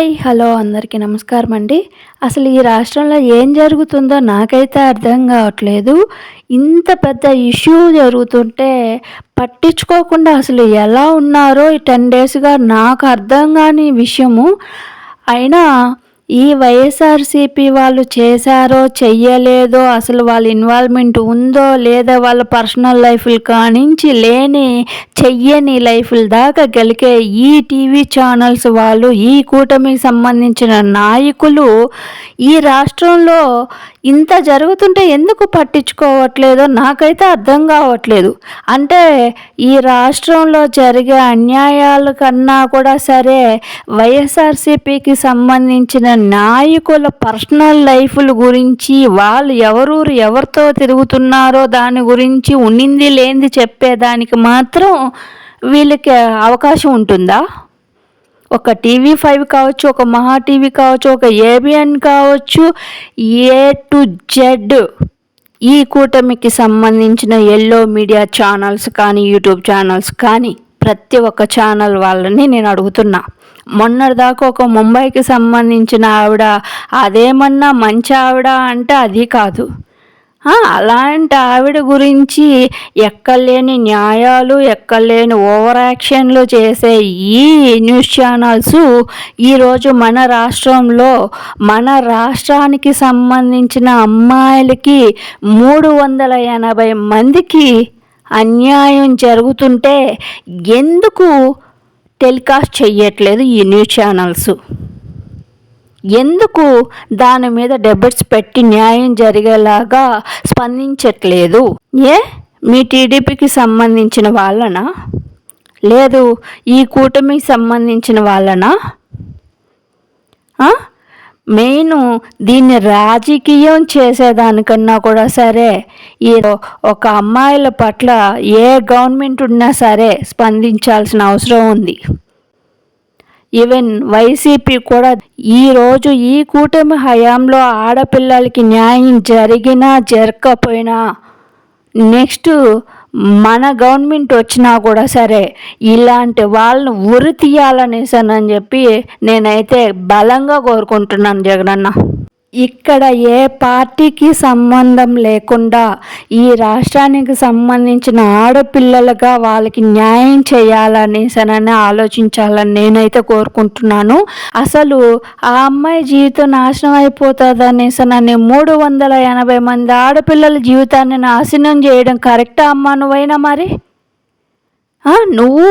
Hi hello అందరికీ నమస్కారం అండి. అసలు ఈ రాష్ట్రంలో ఏం జరుగుతుందో నాకైతే అర్థం కావట్లేదు. ఇంత పెద్ద ఇష్యూ జరుగుతుంటే పట్టించుకోకుండా అసలు ఎలా ఉన్నారో ఈ టెన్ డేస్గా నాకు అర్థం కాని విషయము. అయినా ఈ వైఎస్ఆర్సీపీ వాళ్ళు చేశారో చెయ్యలేదో అసలు వాళ్ళ ఇన్వాల్వ్మెంట్ ఉందో లేదా వాళ్ళ పర్సనల్ లైఫ్లు కానించి లేని చెయ్యని లైఫ్ల దాకా గెలికే ఈ టీవీ ఛానల్స్ వాళ్ళు ఈ కూటమికి సంబంధించిన నాయకులు ఈ రాష్ట్రంలో ఇంత జరుగుతుంటే ఎందుకు పట్టించుకోవట్లేదో నాకైతే అర్థం కావట్లేదు. అంటే ఈ రాష్ట్రంలో జరిగే అన్యాయాల కన్నా కూడా సరే వైఎస్ఆర్సీపీకి సంబంధించిన నాయకుల పర్సనల్ లైఫ్ల గురించి వాళ్ళు ఎవరు ఎవరితో తిరుగుతున్నారో దాని గురించి ఉన్నింది లేనిది చెప్పేదానికి మాత్రం వీళ్ళకి అవకాశం ఉంటుందా? ఒక టీవీ ఫైవ్ కావచ్చు ఒక మహా టీవీ కావచ్చు ఒక ఏబిఎన్ కావచ్చు ఏ టు జెడ్ ఈ కూటమికి సంబంధించిన ఎల్లో మీడియా ఛానల్స్ కానీ యూట్యూబ్ ఛానల్స్ కానీ ప్రతి ఒక్క ఛానల్ వాళ్ళని నేను అడుగుతున్నా. మొన్నటిదాకా ఒక ముంబైకి సంబంధించిన ఆవిడ అదేమన్నా మంచి ఆవిడ అంటే అది కాదు. అలాంటి ఆవిడ గురించి ఎక్కలేని న్యాయాలు ఎక్కలేని ఓవర్ యాక్షన్లు చేసే ఈ న్యూస్ ఛానల్స్ ఈరోజు మన రాష్ట్రంలో మన రాష్ట్రానికి సంబంధించిన అమ్మాయిలకి మూడు వందల ఎనభై మందికి అన్యాయం జరుగుతుంటే ఎందుకు టెలికాస్ట్ చేయట్లేదు ఈ న్యూస్ ఛానల్స్. ఎందుకు దాని మీద డెబిట్స్ పెట్టి న్యాయం జరిగేలాగా స్పందించట్లేదు? ఏ? మీ టీడీపీకి సంబంధించిన వాళ్ళనా? లేదు ఈ కూటమికి సంబంధించిన వాళ్ళనా? మెయిన్ దీన్ని రాజకీయం చేసేదానికన్నా కూడా సరే ఈ ఒక అమ్మాయిల పట్ల ఏ గవర్నమెంట్ ఉన్నా సరే స్పందించాల్సిన అవసరం ఉంది. ఈవెన్ వైసీపీ కూడా ఈరోజు ఈ కూటమి హయాంలో ఆడపిల్లలకి న్యాయం జరిగినా జరగకపోయినా నెక్స్ట్ మన గవర్నమెంట్ వచ్చినా కూడా సరే ఇలాంటి వాళ్ళని ఉరి తీయాలనేసానని చెప్పి నేనైతే బలంగా కోరుకుంటున్నాను జగనన్న. ఇక్కడ ఏ పార్టీకి సంబంధం లేకుండా ఈ రాష్ట్రానికి సంబంధించిన ఆడపిల్లలుగా వాళ్ళకి న్యాయం చేయాలని సనని ఆలోచించాలని నేనైతే కోరుకుంటున్నాను. అసలు ఆ అమ్మాయి జీవితం నాశనం అయిపోతుంది సనని మూడు వందల ఎనభై మంది ఆడపిల్లల జీవితాన్ని నాశనం చేయడం కరెక్టా అమ్మా నువ్వైనా మరి? నువ్వు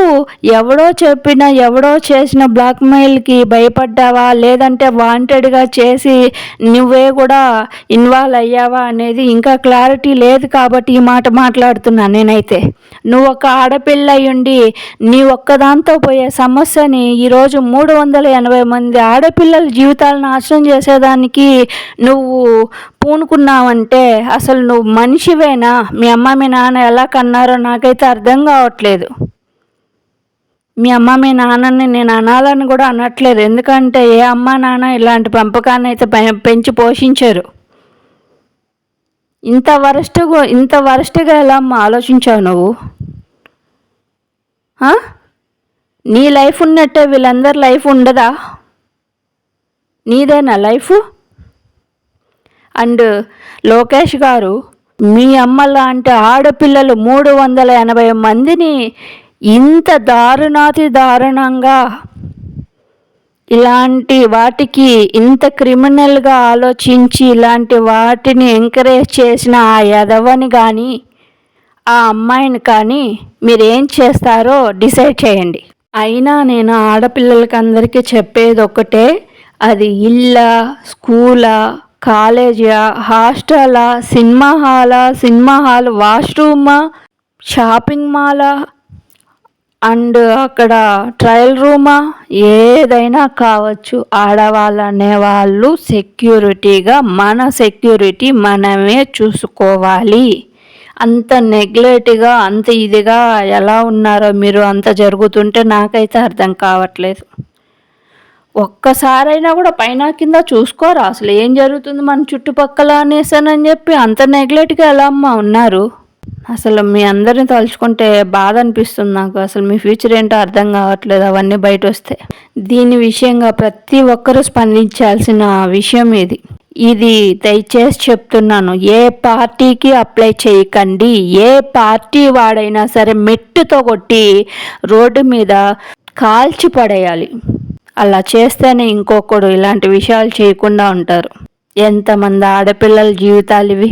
ఎవడో చెప్పిన ఎవడో చేసిన బ్లాక్మెయిల్కి భయపడ్డావా? లేదంటే వాంటెడ్గా చేసి నువ్వే కూడా ఇన్వాల్వ్ అయ్యావా అనేది ఇంకా క్లారిటీ లేదు కాబట్టి ఈ మాట మాట్లాడుతున్నా నేనైతే. నువ్వు ఒక ఆడపిల్ల అయ్యుండి నీ ఒక్కదాంతో పోయే సమస్యని ఈరోజు మూడు వందల ఎనభై మంది ఆడపిల్లల జీవితాలను నాశనం చేసేదానికి నువ్వు పూనుకున్నావంటే అసలు నువ్వు మనిషివేనా? మీ అమ్మ మీ నాన్న ఎలా కన్నారో నాకైతే అర్థం కావట్లేదు. మీ అమ్మ మీ నాన్నని నేను అనాలని కూడా అనట్లేదు. ఎందుకంటే ఏ అమ్మ నాన్న ఇలాంటి పెంపకాన్ని అయితే పెంచి పోషించారు. ఇంత వరస్ట్గా ఇంత వరస్ట్గా ఎలా అమ్మ ఆలోచించావు నువ్వు? నీ లైఫ్ ఉన్నట్టే వీళ్ళందరి లైఫ్ ఉండదా? నీదేనా లైఫ్? అండ్ లోకేష్ గారు మీ అమ్మ లాంటి ఆడపిల్లలు మూడు వందల ఎనభై మందిని ఇంత దారుణాతి దారుణంగా ఇలాంటి వాటికి ఇంత క్రిమినల్గా ఆలోచించి ఇలాంటి వాటిని ఎంకరేజ్ చేసిన ఆ యదవని కానీ ఆ అమ్మాయిని కానీ మీరేం చేస్తారో డిసైడ్ చేయండి. అయినా నేను ఆడపిల్లలకి అందరికీ చెప్పేది ఒకటే అది ఇల్లా స్కూలా కాలేజా హాస్టలా సినిమా హాలా సినిమా హాల్ వాష్రూమా షాపింగ్ మాలా అండ్ అక్కడ ట్రయల్ రూమా? ఏదైనా కావచ్చు. ఆడవాళ్ళు అనేవాళ్ళు సెక్యూరిటీగా మన సెక్యూరిటీ మనమే చూసుకోవాలి. అంత నెగ్లెట్గా అంత ఇదిగా ఎలా ఉన్నారో మీరు అంత జరుగుతుంటే నాకైతే అర్థం కావట్లేదు. ఒక్కసారైనా కూడా పైన కింద చూసుకోరా? అసలు ఏం జరుగుతుంది మన చుట్టుపక్కల అనేసానని చెప్పి అంత నెగ్లెక్ట్గా ఎలా అమ్మా ఉన్నారు? అసలు మీ అందరిని తలుచుకుంటే బాధ అనిపిస్తుంది నాకు. అసలు మీ ఫ్యూచర్ ఏంటో అర్థం కావట్లేదు అవన్నీ బయట వస్తే. దీని విషయంగా ప్రతి ఒక్కరూ స్పందించాల్సిన విషయం ఇది. ఇది దయచేసి చెప్తున్నాను. ఏ పార్టీకి అప్లై చేయకండి. ఏ పార్టీ వాడైనా సరే మెట్టుతో కొట్టి రోడ్డు మీద కాల్చి పడేయాలి. అలా చేస్తేనే ఇంకొకడు ఇలాంటి విషయాలు చేయకుండా ఉంటారు. ఎంతమంది ఆడపిల్లల జీవితాలు ఇవి?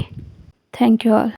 Thank you all